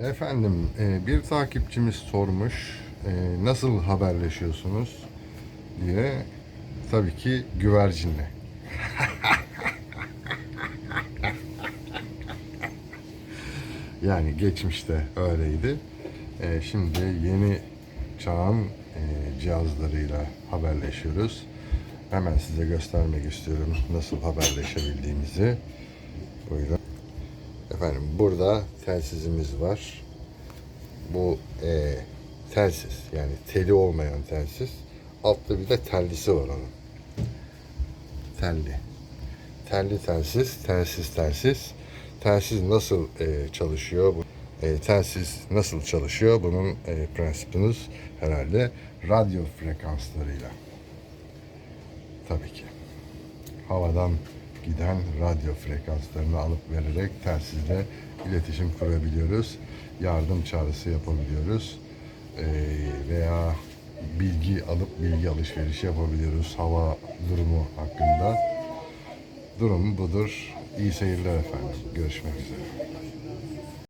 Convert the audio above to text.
Efendim e, bir takipçimiz sormuş e, nasıl haberleşiyorsunuz diye tabii ki güvercinle. yani geçmişte öyleydi. E, şimdi yeni çağın cihazlarıyla haberleşiyoruz. Hemen size göstermek istiyorum nasıl haberleşebildiğimizi. Buyurun. Efendim burada telsizimiz var. Bu e, telsiz yani teli olmayan telsiz. Altta bir de tellisi var onun. Telli. Telli telsiz, telsiz telsiz. Telsiz nasıl e, çalışıyor? Bu, e, telsiz nasıl çalışıyor? Bunun e, prensipiniz herhalde radyo frekanslarıyla. Tabii ki havadan giden radyo frekanslarını alıp vererek telsizle iletişim kurabiliyoruz. Yardım çağrısı yapabiliyoruz. Ee, veya bilgi alıp bilgi alışverişi yapabiliyoruz hava durumu hakkında. Durum budur. İyi seyirler efendim. Görüşmek üzere.